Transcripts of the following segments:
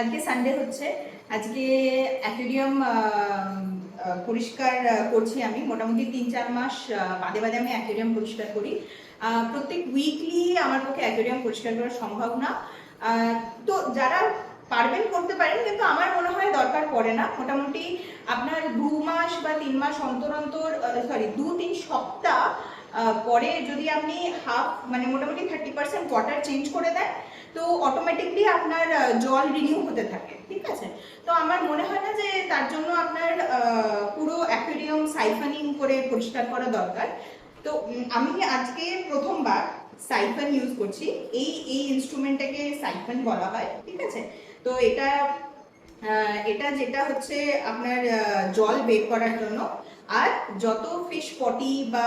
আজকে সানডে হচ্ছে। আজকে অ্যাকুরিয়াম পরিষ্কার করছি আমি। মোটামুটি তিন চার মাস বাদে বাদে আমি অ্যাকুরিয়াম পরিষ্কার করি। প্রত্যেক উইকলি আমার পক্ষে অ্যাকুরিয়াম পরিষ্কার করা সম্ভব না। তো যারা পারবেন করতে পারেন, কিন্তু আমার মনে হয় দরকার পড়ে না। মোটামুটি আপনার দু মাস বা তিন মাস অন্তর অন্তর সরি দু তিন সপ্তাহ পরে যদি আপনি হাফ মানে মোটামুটি থার্টি পার্সেন্ট ওয়াটার চেঞ্জ করে দেন, তো অটোমেটিকলি আপনার জল রিনিউ হতে থাকে, ঠিক আছে? তো আমার মনে হয় না যে তার জন্য আপনার পুরো অ্যাকুয়ারিয়াম সাইফানিং করে পরিষ্কার করা দরকার। তো আমি আজকে প্রথমবার সাইফান ইউজ করছি। এই এই ইনস্ট্রুমেন্টটাকে সাইফান বলা হয়, ঠিক আছে? তো এটা এটা যেটা হচ্ছে আপনার জল বের করার জন্য। আর যত ফিশ পটি বা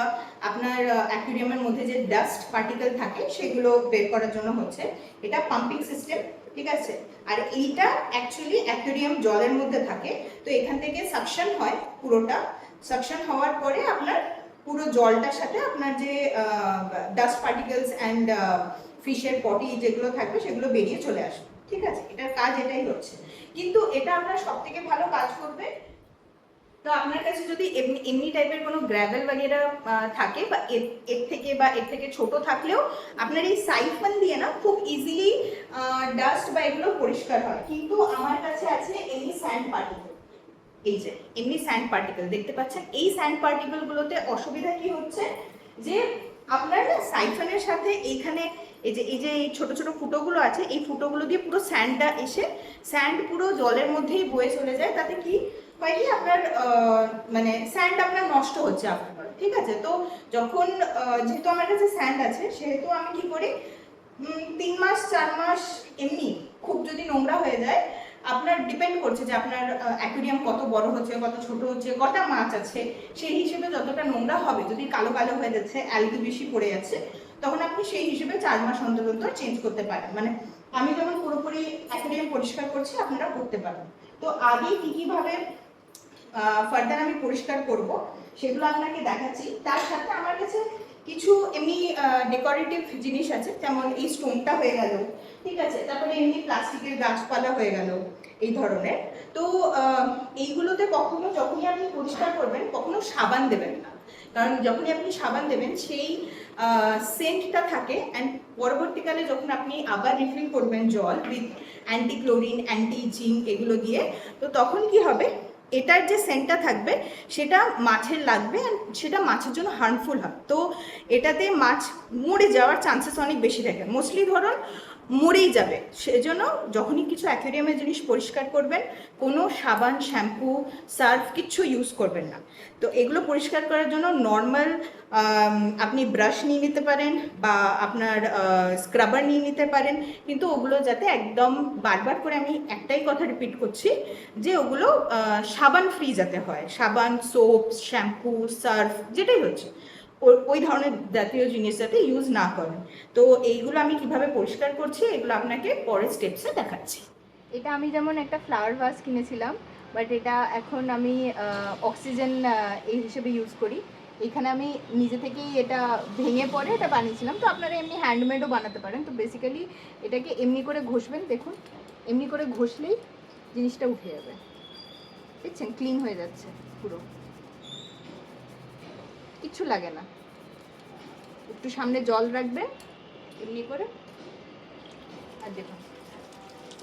আপনার অ্যাকুরিয়ামের মধ্যে যে ডাস্ট পার্টিকেল থাকে, সেগুলো বের করার জন্য হচ্ছে এটা পাম্পিং সিস্টেম ঠিক আছে? আর এইটা অ্যাকচুয়ালি অ্যাকুরিয়াম জলের মধ্যে থাকে, তো এখান থেকে সাকশন হয় পুরোটা। সাকশন হওয়ার পরে আপনার পুরো জলটার সাথে আপনার যে ডাস্ট পার্টিকেলস অ্যান্ড ফিশের পটি যেগুলো থাকবে, সেগুলো বেরিয়ে চলে আসবে। ঠিক আছে এটার কাজ, এটাই হচ্ছে। কিন্তু এটা আপনার সব থেকে ভালো কাজ করবে, তো আপনার কাছে যদি এমনি টাইপের কোনো গ্র্যাভেল বাগেরা থাকে বা এর থেকে বা এর থেকে ছোট থাকলেও, আপনার এই সাইফন দিয়ে না খুব ইজিলি ডাস্ট বা এগুলো পরিষ্কার হয়। কিন্তু আমার কাছে আছে এমনি স্যান্ড পার্টিকেল এই যে, এমনি স্যান্ড পার্টিকেল দেখতে পাচ্ছেন, এই স্যান্ড পার্টিকেলগুলোতে অসুবিধা কি হচ্ছে? যে আপনার না সাইফনের সাথে এইখানে এই যে এই যে এই ছোটো ছোটো ফুটোগুলো আছে, এই ফুটোগুলো দিয়ে পুরো স্যান্ডটা এসে, স্যান্ড পুরো জলের মধ্যেই বয়ে চলে যায়। তাতে কি হয় কি আপনার মানে স্যান্ড আপনার নষ্ট হচ্ছে আপনার, ঠিক আছে? তো যখন যেহেতু আমার কাছে স্যান্ড আছে, সেহেতু আমি কি করি তিন মাস, চার মাস এমনি খুব যদি নোংরা হয়ে যায় আপনার ডিপেন্ড করছে যে আপনার অ্যাকুরিয়াম কত বড় হচ্ছে, কত ছোট হচ্ছে, কটা মাছ আছে, সেই হিসেবে যতটা নোংরা হবে, যদি কালো কালো হয়ে যাচ্ছে অ্যালগি বেশি পড়ে যাচ্ছে, তখন আপনি সেই হিসেবে চার মাস অন্তর অন্তর চেঞ্জ করতে পারেন। মানে আমি যখন পুরোপুরি অ্যাকুরিয়াম পরিষ্কার করছি, আপনারা করতে পারেন। তো আগে কি কীভাবে ফার্দার আমি পরিষ্কার করব, সেগুলো আপনাকে দেখাচ্ছি। তার সাথে আমার কাছে কিছু এমনি ডেকোরেটিভ জিনিস আছে, যেমন এই স্টোনটা হয়ে গেল, ঠিক আছে? তারপরে এমনি প্লাস্টিকের গাছপালা হয়ে গেল, এই ধরনের। তো এইগুলোতে কখনো যখনই আপনি পরিষ্কার করবেন, কখনো সাবান দেবেন না। কারণ যখনই আপনি সাবান দেবেন, সেই সেন্টটা থাকে অ্যান্ড পরবর্তীকালে যখন আপনি আবার রিফিল করবেন জল with anti chlorine anti zinc এগুলো দিয়ে, তো তখন কি হবে? এটার যে সেন্টটা থাকবে, সেটা মাছের লাগবে সেটা মাছের জন্য হার্মফুল হয় তো এটাতে মাছ মরে যাওয়ার চান্সেস অনেক বেশি থাকে। মোস্টলি ধরুন মরেই যাবে। সেজন্য যখনই কিছু অ্যাকোরিয়ামের জিনিস পরিষ্কার করবেন, কোনো সাবান শ্যাম্পু সার্ফ কিচ্ছু ইউজ করবেন না। তো এগুলো পরিষ্কার করার জন্য নর্মাল আপনি ব্রাশ নিয়ে নিতে পারেন বা আপনার স্ক্রাবার নিয়ে নিতে পারেন। কিন্তু ওগুলো যাতে একদম বারবার করে আমি একটাই কথা রিপিট করছি যে ওগুলো সাবান ফ্রি যাতে হয়। সাবান সোপ শ্যাম্পু সার্ফ যেটাই হচ্ছে। ওই ধরনের জাতীয় জিনিস যাতে ইউজ না করেন তো এইগুলো আমি কীভাবে পরিষ্কার করছি, এগুলো আপনাকে পরের স্টেপসে দেখাচ্ছি। এটা আমি যেমন একটা ফ্লাওয়ার ভাস কিনেছিলাম বাট এটা এখন আমি অক্সিজেন এই হিসেবে ইউজ করি। এখানে আমি নিজে থেকেই এটা ভেঙে পরে এটা বানিয়েছিলাম। তো আপনারা এমনি হ্যান্ডমেডও বানাতে পারেন। তো বেসিক্যালি এটাকে এমনি করে ঘষবেন, দেখুন, এমনি করে ঘষলেই জিনিসটা উঠে যাবে। দেখছেন? ক্লিন হয়ে যাচ্ছে পুরো। কিচ্ছু লাগে না। একটু সামনে জল রাখবে, এমনি করে। আর দেখুন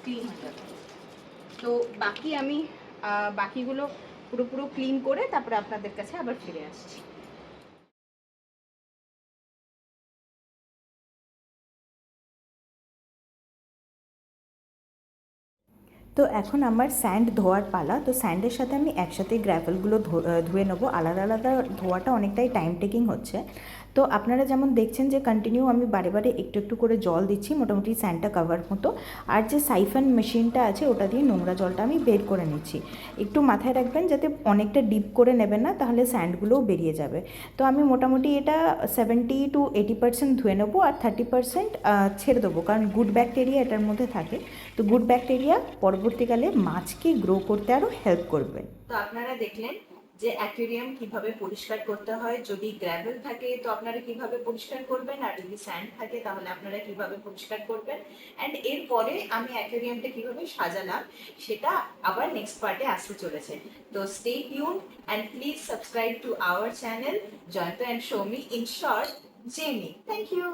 ক্লিন হয়ে যাবে। তো বাকি আমি বাকিগুলো পুরোপুরো পুরো ক্লিন করে তারপরে আপনাদের কাছে আবার ফিরে আসছি। তো এখন আমার স্যান্ড ধোয়ার পালা। তো স্যান্ডের সাথে আমি একসাথে গ্র্যাভেলগুলো ধুয়ে নেব। আলাদা আলাদা ধোয়াটা অনেকটাই টাইম টেকিং হচ্ছে। তো আপনারা যেমন দেখছেন যে কন্টিনিউ আমি বারে বারে একটু একটু করে জল দিচ্ছি, মোটামুটি স্যান্ডটা কাভার মতো। আর যে সাইফান মেশিনটা আছে, ওটা দিয়ে নোংরা জলটা আমি বের করে নিচ্ছি। একটু মাথায় রাখবেন যাতে অনেকটা ডিপ করে নেবেন না, তাহলে স্যান্ডগুলোও বেরিয়ে যাবে। তো আমি মোটামুটি এটা সেভেন্টি টু এইটি পার্সেন্ট ধুয়ে নেব আর থার্টি পার্সেন্ট ছেড়ে দেবো। কারণ গুড ব্যাকটেরিয়া এটার মধ্যে থাকে। তো গুড ব্যাকটেরিয়া পরবর্তীকালে মাছকে গ্রো করতে আরও হেল্প করবে। তো আপনারা দেখলেন যে অ্যাকুয়ারিয়াম কীভাবে পরিষ্কার করতে হয়, যদি গ্র্যাভেল থাকে তো আপনারা কীভাবে পরিষ্কার করবেন আর যদি স্যান্ড থাকে তাহলে আপনারা কীভাবে পরিষ্কার করবেন অ্যান্ড এরপরে আমি অ্যাকুয়ারিয়ামটা কীভাবে সাজালাম সেটা আবার নেক্সট পার্টে আসতে চলেছে। তো stay tune and please subscribe to our channel Jayanta and Shoumi in short Jemi thank you